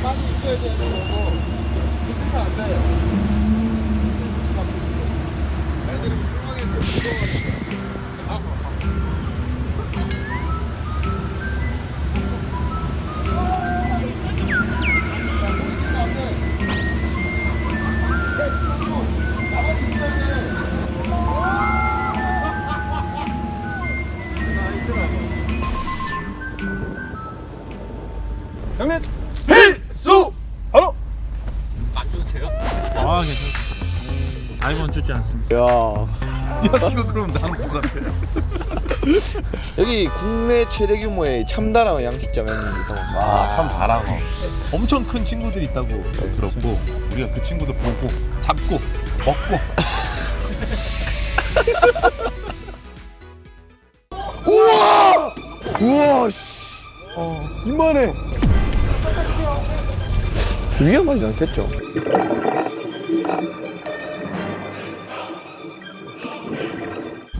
돼. 가만히 있어야 되는 거 야야 이거 그럼 뭐 같아 여기 국내 최대 규모의 참다랑 양식장이 있다고. 아 참 바랑어 엄청 큰 친구들이 있다고 들었고 우리가 그 친구들 보고 잡고 먹고 우와 씨. 어, 이만해. 위험하지 않겠죠?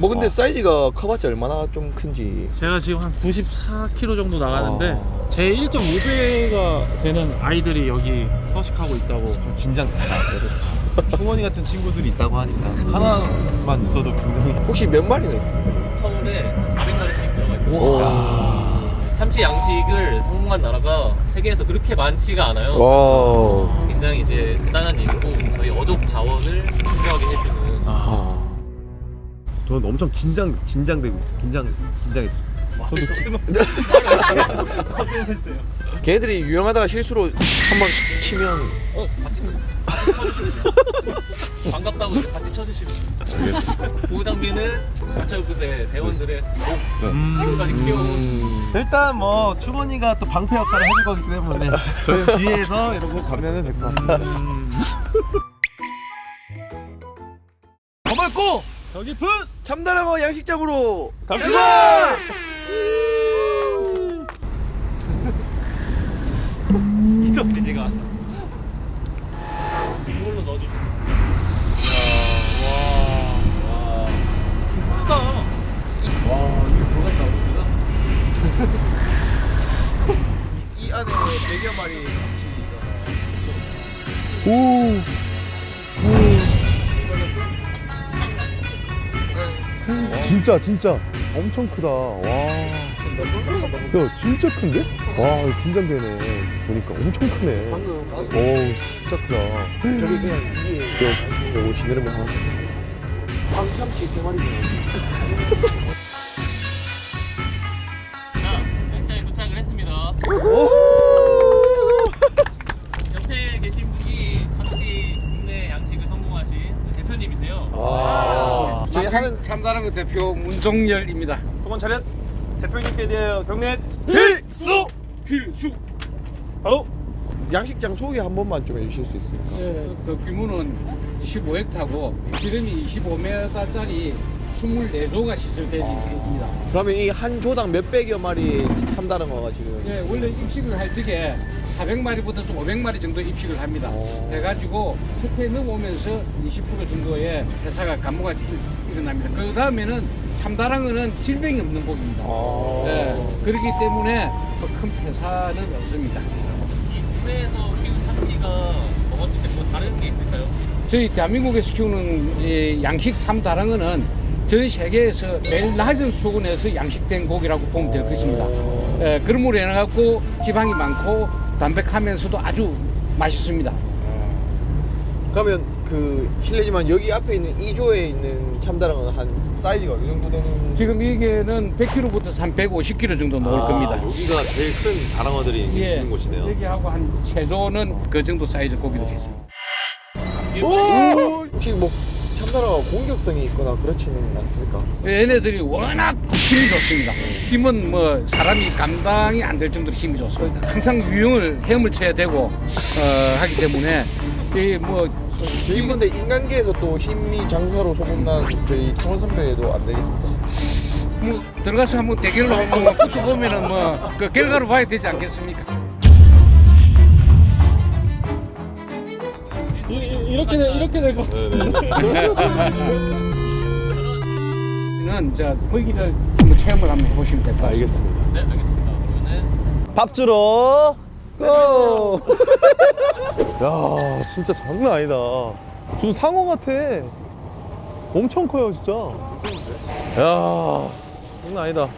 뭐 근데 사이즈가 커봤자 얼마나 좀 큰지 제가 지금 한 94kg 정도 나가는데 아. 제 1.5배가 되는 아이들이 여기 서식하고 있다고. 좀 긴장된다 충원이 같은 친구들이 있다고 하니까 하나만 있어도 굉장히 혹시 몇 마리나 있습니까? 서울에 400마리씩 들어가 있고 와. 참치 양식을 성공한 나라가 세계에서 그렇게 많지가 않아요. 와. 굉장히 이제 대단한 일이고 저희 어족 자원을 풍부하게 해주는 아. 저는 엄청 긴장 긴장되고 있어요 긴장 긴장했습니다 걔들이 유행하다가 실수로 한 번 치면 어 같이 쳐주시면. 반갑다고 같이 쳐주시면. 보호 장비는 경찰부대 대원들의 목 음. 지금까지 키워온 음. 일단 뭐 충원이가 또 방패 역할을 해줄 거기 때문에 저희는 뒤에서 이러고 가면은 될것 같습니다 여기 분! 참다랑어 양식장으로 갑시다! 이덕진이가 이걸로 넣어주시면 와, 크다. 와 이거 들어갔다 우리가 이 안에 100여 마리 참치가 오 진짜 진짜. 엄청 크다. 와. 야 진짜 큰데? 와 긴장되네. 보니까 엄청 크네. 방금 오 진짜 크다. 저기 그냥 위에 저 내리면 한 황참치 세 마리 자, 양식장에 도착을 했습니다. 하는 참다른 거 대표 문종열입니다. 중원 차렷 대표님께 대하여 경례 필수 필수. 바로 양식장 소개 한 번만 좀 해주실 수 있습니까? 그 규모는 15헥타고 기름이 25m짜리 24조가 시설되어 있습니다. 그러면 이 한 조당 몇백여 마리 참다랑어가 지금 예, 원래 입식을 할 적에 400마리부터 500마리 정도 입식을 합니다. 오. 해가지고 첫해 넘어오면서 20% 정도의 회사가 감소가 일- 일어납니다. 그 다음에는 참다랑어는 질병이 없는 고기입니다. 아. 예, 그렇기 때문에 뭐큰 회사는 없습니다. 이 국내에서 키운 참치가 먹었을 때 뭐 다른 게 있을까요? 저희 대한민국에서 키우는 이 양식 참다랑어는 전 세계에서 제일 낮은 수준에서 양식된 고기라고 보면 될 것입니다. 예, 그러므로 인해 갖고 지방이 많고 담백하면서도 아주 맛있습니다. 그러면 그 실례지만 여기 앞에 있는 이 조에 있는 참다랑어는 한 사이즈가 어느 정도 되는 지금 이게는 100kg부터 350kg 정도 나올 겁니다. 여기가 제일 큰 다랑어들이 예, 있는 곳이네요 여기하고 한 세조는 그 정도 사이즈 고기들이 있습니다. 혹시 뭐 참다랑어 공격성이 있거나 그렇지는 않습니까? 얘네들이 워낙 힘이 좋습니다. 힘은 뭐 사람이 감당이 안 될 정도로 힘이 좋습니다. 항상 유형을 헤엄을 쳐야 되고 어, 하기 때문에 이뭐 저희 근데 인간계에서 또 힘이 장사로 소문난 저희 청원 선배도 안 되겠습니까? 뭐 들어가서 한번 대결로 한번 붙어 보면은 뭐 그 결과를 봐야 되지 않겠습니까? 이렇게 돼, 이렇게 될것 같아. 는저 먹이를 한번 채 체험을 한번 해보시면 될 것 같습니다. 알겠습니다. 네, 알겠습니다. 그러면은 밥 주러 고! 야 진짜 장난 아니다. 무슨 상어 같아. 엄청 커요 진짜. 야 장난 아니다.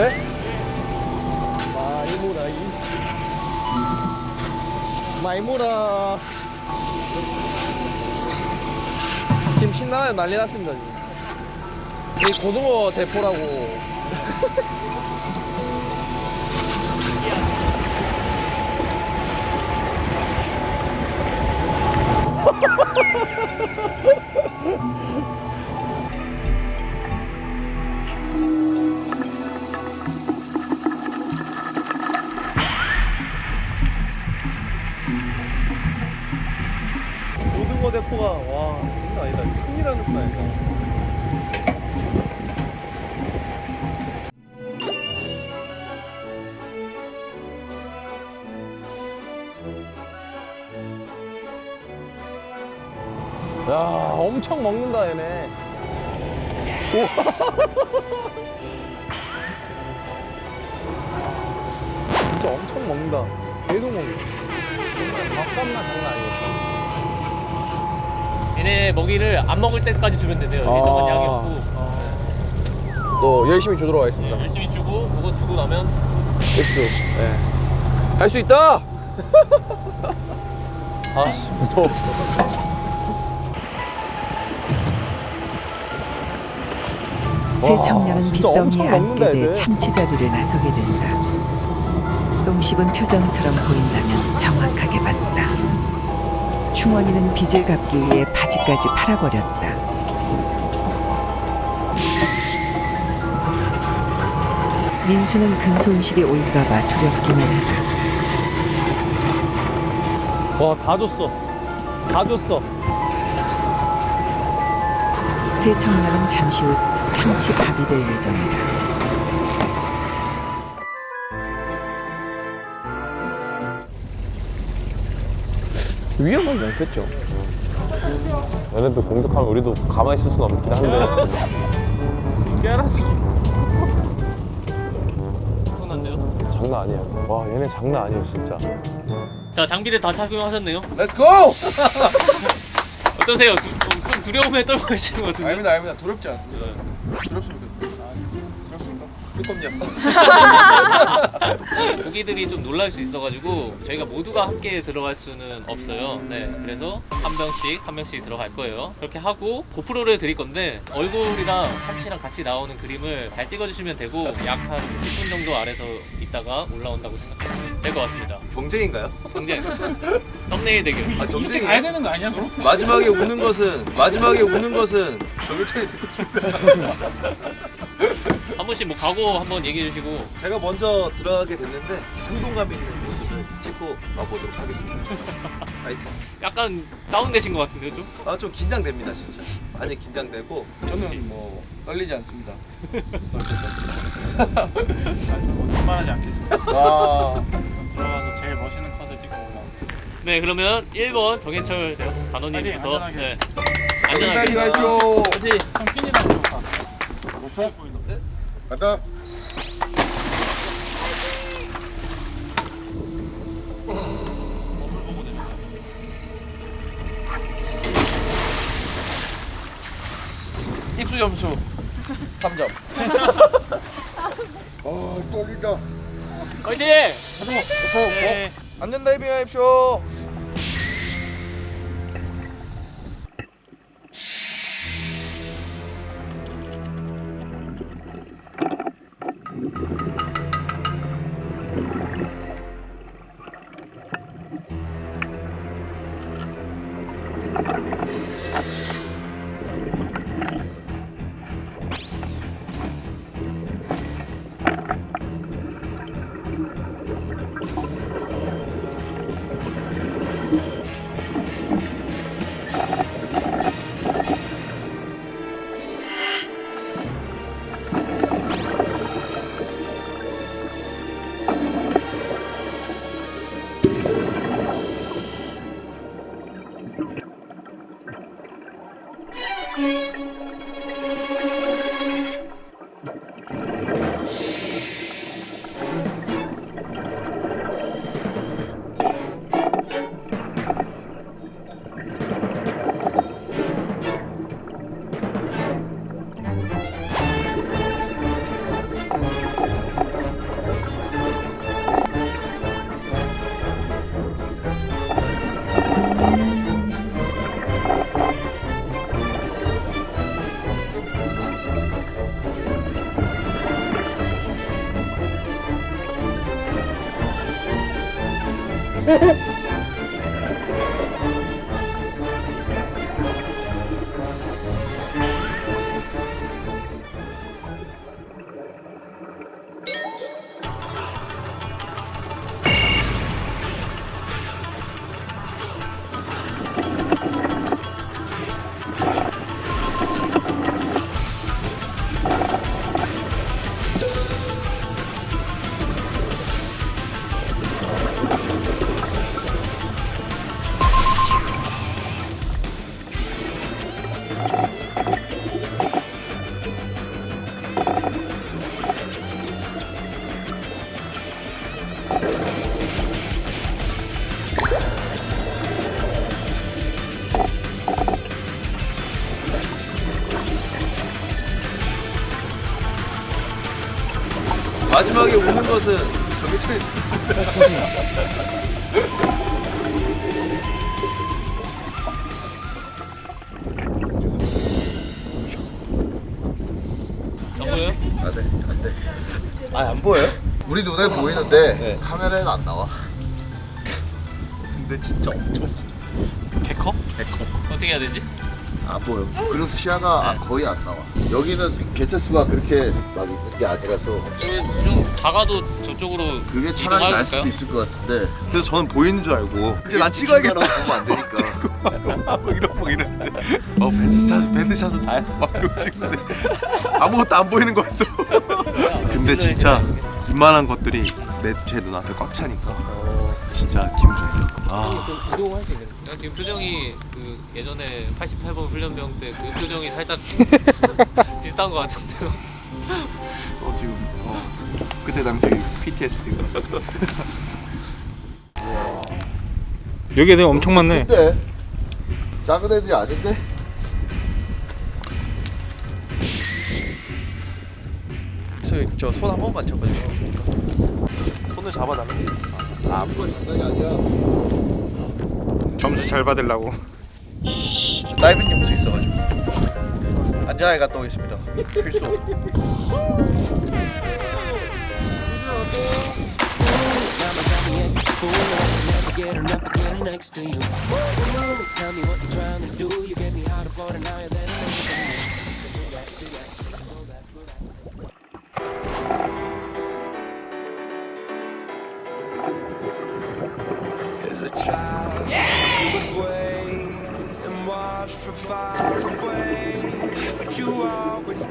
네? 마이무라 이. 마이무라. 지금 신나요? 난리 났습니다 지금. 이 고등어 대포라고 고등어 대포가 와 장난 아니다. 나는 거 아니다. 야 엄청 먹는다 얘네. 우와. 진짜 엄청 먹는다. 얘도 먹는. 밥값나 장난 아니겠어. 얘네 먹이를 안 먹을 때까지 주면. 일정한 아. 양이 없고 또 열심히 주도록 하겠습니다 네, 열심히 주고 그거 주고 나면 맥주 네. 할수 있다 아 무서워. 새 와, 청년은 진짜 빗덩이에 먹는다, 앉게 돼 애들. 참치자리를 나서게 된다. 똥 씹은 표정처럼 보인다면 정확하게 봤다. 충원이는 빚을 갚기 위해 바지까지 팔아버렸다. 민수는 큰 손실이 올까봐 두렵기만 하다. 와 다 줬어. 다 줬어. 새 청년은 잠시 후 참치 밥이 될 예정이다. 위험하지 않겠죠 얘네들 공격하면 우리도 가만히 있을 수는 없긴 한데. 손난데요. 장난 아니야. 와 얘네 장난 아니야 진짜. 자 장비를 다 착용하셨네요. 렛츠고! 어떠세요? 두, 좀큰 두려움에 떨고 계시는 것 같은데. 아닙니다 아닙니다 두렵지 않습니다 두렵습니까? 뜨겁냐 고기들이 좀 놀랄 수 있어가지고 저희가 모두가 함께 들어갈 수는 없어요. 네, 그래서 한 명씩 한 명씩 들어갈 거예요. 그렇게 하고 고프로를 드릴 건데 얼굴이랑 참치랑 같이 나오는 그림을 잘 찍어주시면 되고 약 한 10분 정도 아래서 있다가 올라온다고 생각하시면 될 것 같습니다. 경쟁인가요? 경쟁 썸네일 대결. 아 가야 경쟁이에요? 되는 거 아니야 그럼? 마지막에 웃는 것은 마지막에 웃는 것은 정해철이 듣고 싶다. 한 분씩 뭐 각오 한번 얘기해 주시고 제가 먼저 들어가게 됐는데 행동감 있는 모습을 찍고 와보도록 하겠습니다. 파이팅. 약간 다운되신 것 같은데요 좀? 아 좀 긴장됩니다 진짜. 많이 긴장되고 저는 뭐 떨리지 않습니다 말하지 않겠습니다. 아 들어가서 제일 멋있는 컷을 찍고 올라오겠습니다. 네 그러면 1번 정해철 단원님부터 파이팅, 네. 안전하게 안전하게 가시오 형 핀이랑 좀 가. 됐어? 갔다. 입수 점수. 3점. 화이팅! 네. 안전 다이빙 하십시오 마지막에 우는 것은? 안돼 안돼 아안 보여요? 우리 눈에 보이는데 카메라에는 안 나와 근데 진짜 엄청 개커? 개커 어떻게 해야 되지? 안 보여 그래서 시야가 거의 안 나와 여기는 개체수가 그렇게 막 있는 게 아니라서 좀, 좀 작아도 저쪽으로 그게 차라리 날 수도 이동해볼까요? 있을 것 같은데. 그래서 저는 보이는 줄 알고 이제 난 찍어야겠다. 보면 안 되니까. 막 이러고 막 이랬는데. 어 밴드샷 밴드샷은 다야 막 이러고 찍는데. 아무것도 안 보이는 거였어. 근데 진짜 이만한 것들이 내 제 눈앞에 꽉 차니까 진짜 기분 좋네요 아 이동할 수 있는. 난 지금 표정이 그 예전에 88번 훈련병 때 그 표정이 살짝 비슷한 것 같은데요. 어, 지금 어, 그때 당시 PTSD가 여기 애들 엄청 많네. 근데 작은 애들이 아닌데 저손 한 번만 잡아줘. 손을 잡아달라고 아 아무거 장난이 아니야 점수 잘 받으려고. 다이빙 염수 있어가지고. 안전하게 갔다 오겠습니다. 필수. As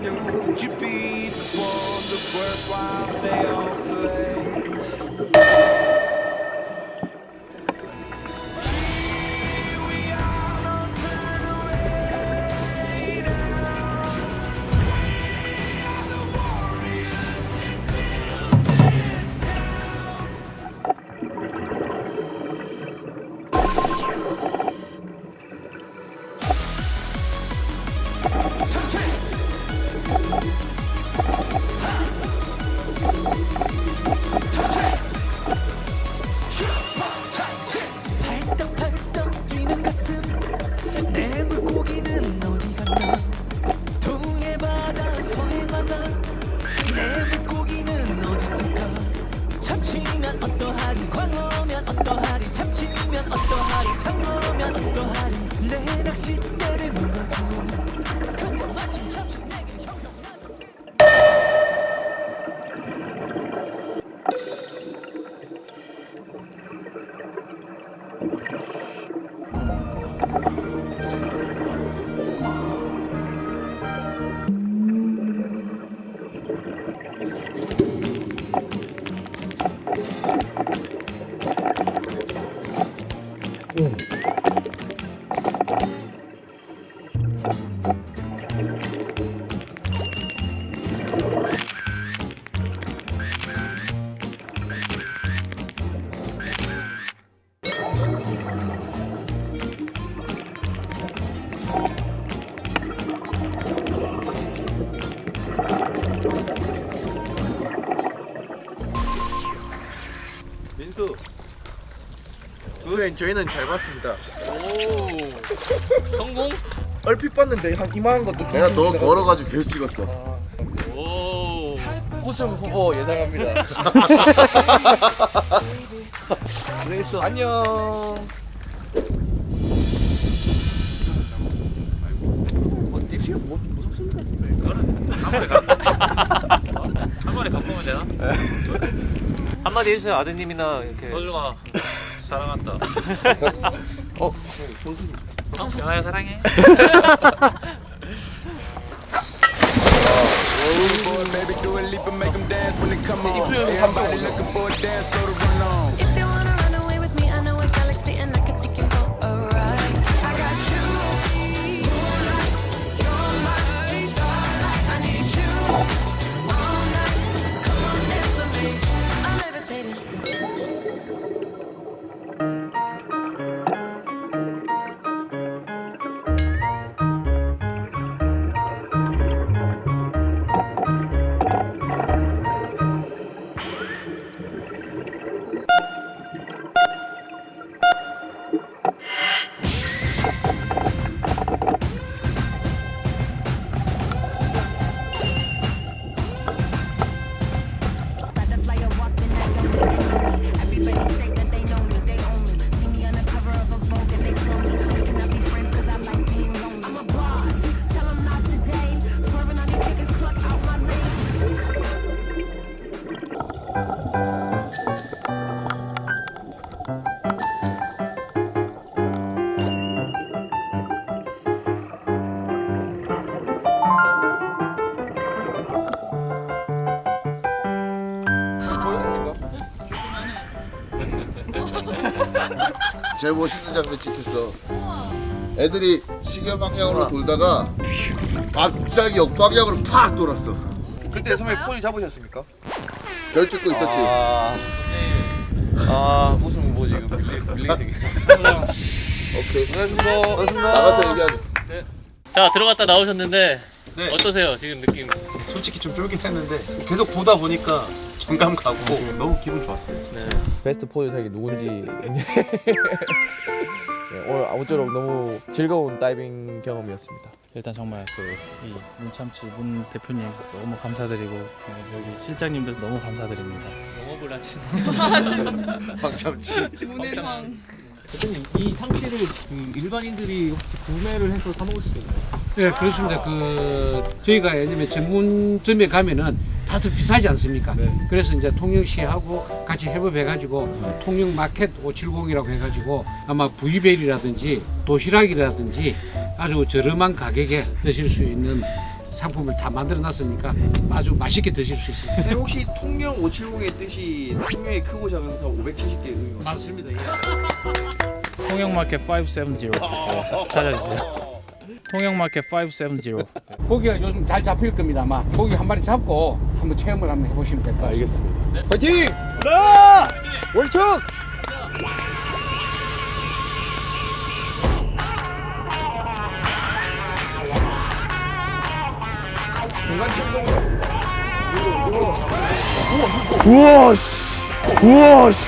You beat be one the worthwhile they are. 형님 저희는 잘 봤습니다. 오 성공? 얼핏 봤는데 한 이만한 것도 내가 너 걸어가지고 계속 찍었어. 오 우승 후보 예상합니다. 그래서 안녕. 한 번에 갖고 오면 되나? 한마디 해주세요 아드님이나 이렇게 서준아 사랑한다. 어, 어? 영아야 사랑해. A leap and make 제일 멋있는 장면 찍혔어. 애들이 시계 방향으로 돌다가 갑자기 역방향으로 팍 돌았어. 그때 선배 포즈 잡으셨습니까? 별 찍고 있었지. 아, 아 우승 후보 지금 밀리세계. 오케이. 고맙습니다. 나가서 얘기하자. 자 들어갔다 나오셨는데 네. 어떠세요 지금 느낌? 솔직히 좀 쫄깃했는데 계속 보다 보니까 정감 가고 너무 기분 좋았어요. 네. 베스트 포즈색이 누군지 이제 네, 오늘 아무쪼록 너무 즐거운 다이빙 경험이었습니다. 일단 정말 그이 문참치 문 대표님 너무 감사드리고 네, 여기 실장님들 너무 감사드립니다. 영업을 하시는 방참치. 대표님 이 참치를 그 일반인들이 혹시 구매를 해서 사 먹을 수 있나요? 네, 그렇습니다. 그 저희가 예전에 전문점에 가면은 다들 비싸지 않습니까? 그래서 이제 통영시하고 같이 협업해가지고 통영 마켓 570이라고 해가지고 아마 부이벨이라든지 도시락이라든지 아주 저렴한 가격에 드실 수 있는 상품을 다 만들어 놨으니까 아주 맛있게 드실 수 있습니다. 선생님 혹시 통영 570의 뜻이 통영이 크고 작은 사 570개 의미 맞습니다. 통영마켓 570 네, 찾아주세요. 통영마켓 570 고기가 요즘 잘 잡힐 겁니다. 아마 고기 한 마리 잡고 한번 체험을 한번 해보시면 될 것 같습니다. 알겠습니다. 파이팅! 월척! 우와 씨. 우와 씨.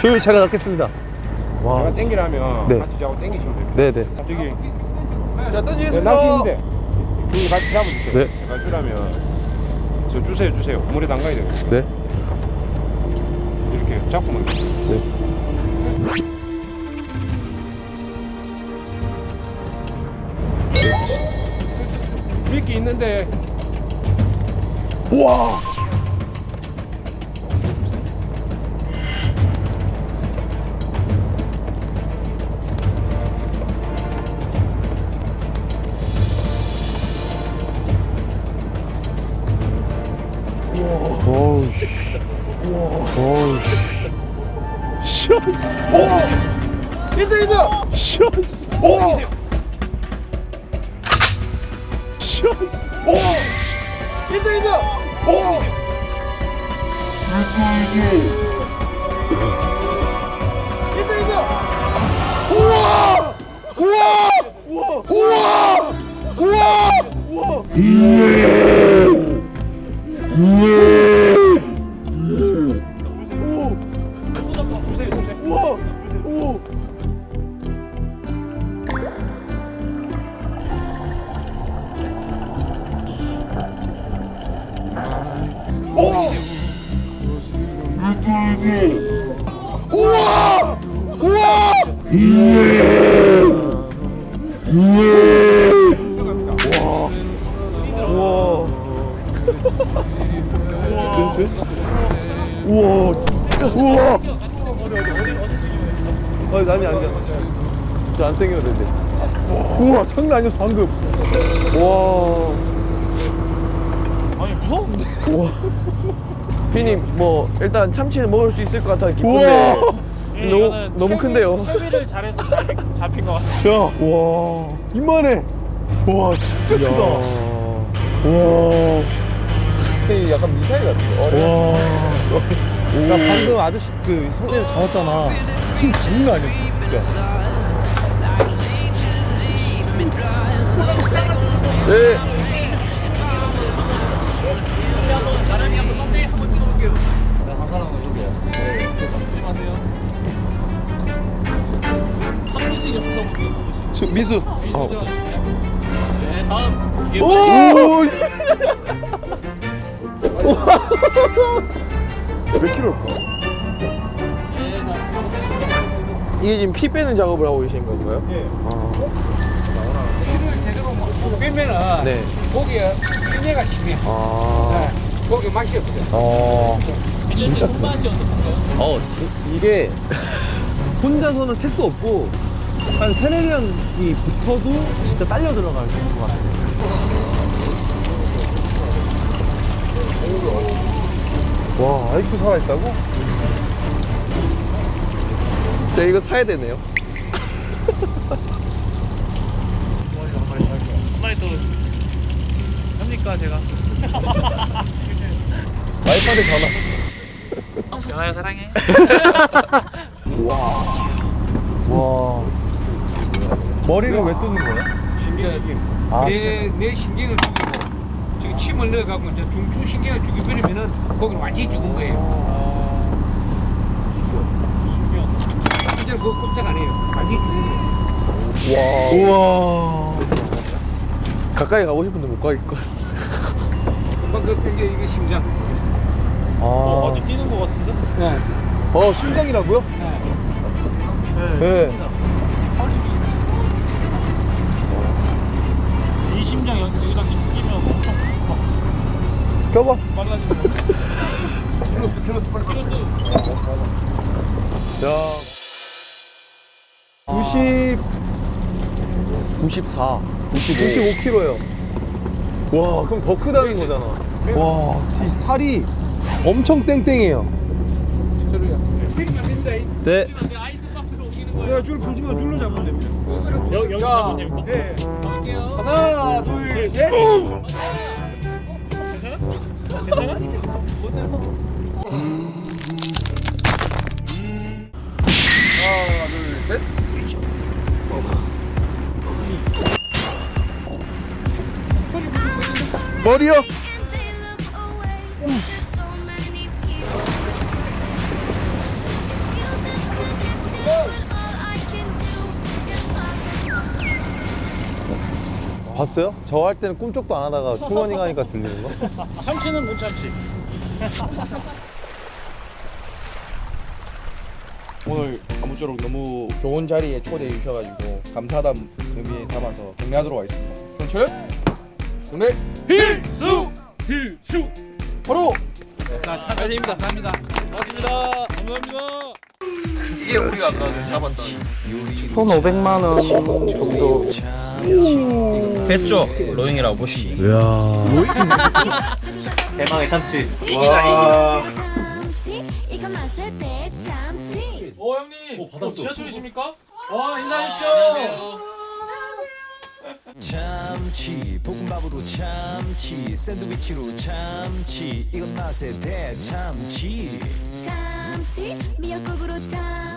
조용히 제가 넣겠습니다. 와. 땡기라면 네. 같이 잡고 땡기시면 됩니다. 네네. 저기 자 네, 던지겠습니다. 낚시 있는데 저기 같이 잡아주세요. 네. 제가 주라면 저 주세요 주세요. 물에 담가야 돼요. 네. 이렇게 잡고만. 미 있는데 우와. 어우. 어우. 시원. 오! 이제 이제 시원. 우 우와 장난 아니었어 방금. 와. 아니 무서운데? 우와. 피님 뭐 일단 참치는 먹을 수 있을 것 같아 우와. 기쁜데 예, 너무- 이거는 너무 채비- 큰데요? 채비를 잘해서 잘 잡힌 것 같아요. 야, 와, 이만해. 와, 진짜 크다. 와, 피님 약간 미사일 같아요 와. 어려 나 방금 아저씨 그 성대를 잡았잖아. 힘 장난 아니었어, 진짜. 네 수, 미수. 어. 네, 다음 오! 몇 킬로일까? 이게 지금 피 빼는 작업을 하고 계신 건가요? 빼면은 네. 고기에 층계가 심해. 아. 네, 고기 맛이 없어요. 어. 진짜 크다. 어, 이게 혼자서는 택도 없고 한 세네 명이 붙어도 진짜 딸려 들어갈 것 같아요. 와, 아직도 살아있다고? 저 이거 사야 되네요. 한 마리 또 합니까 제가? 와이프한테 전화. 영아야 사랑해. 와. 머리를 왜 뜯는 거야? 아, 내, 내 신경을 죽이고 지금 침을 넣어갖고 이제 중추 신경을 죽여버리면은 고기는 완전히 죽은 거예요. 진짜 그거 꼼짝 안 해요. 완전히 죽은 거예요. 와. 우와. 가까이 가고 싶은데 못 가길 것 같습니다. 금방 그 이게 이게 심장. 어, 아. 아직 뛰는 것 같은데? 네. 어, 심장이라고요? 네. 이 심장 여기 여기다 끼면 엄청 껴봐. 빨라지는 야. 90, 94, 95. 95kg요. 와, 그럼 더 크다는 거잖아. 와, 이 살이 엄청 땡땡해요. 네. 야, 줄 풀지 마 줄로 잡으면 됩니다. 여기 여기 잡으면 됩니까? 네. 하나, 둘, 셋. 괜찮아? 괜찮아? 하나, 둘, 셋. 머리요? 봤어요? 저 할 때는 꿈쩍도 안 하다가 충원이가 하니까 들리는 거? 참치는 못 참치. 오늘 아무쪼록 너무 좋은 자리에 초대해 주셔가지고 감사담 의미에 담아서 경례하도록 하겠습니다. 손철 현 경례 필수 필수 바로 감사합니다. 감사합니다. 고맙습니다. 감사합니다. 이게 우리가 아까 잡았던 1,500만 원 정도 했죠 로잉이라고 보시면 대망의 참치. 와. 오 형님. 오 받았어. 지하철이십니까? 와 인사하십시오. 참치 볶음밥으로 참치 샌드위치로 참치 이건 맛의 대참치 참치 미역국으로 참치.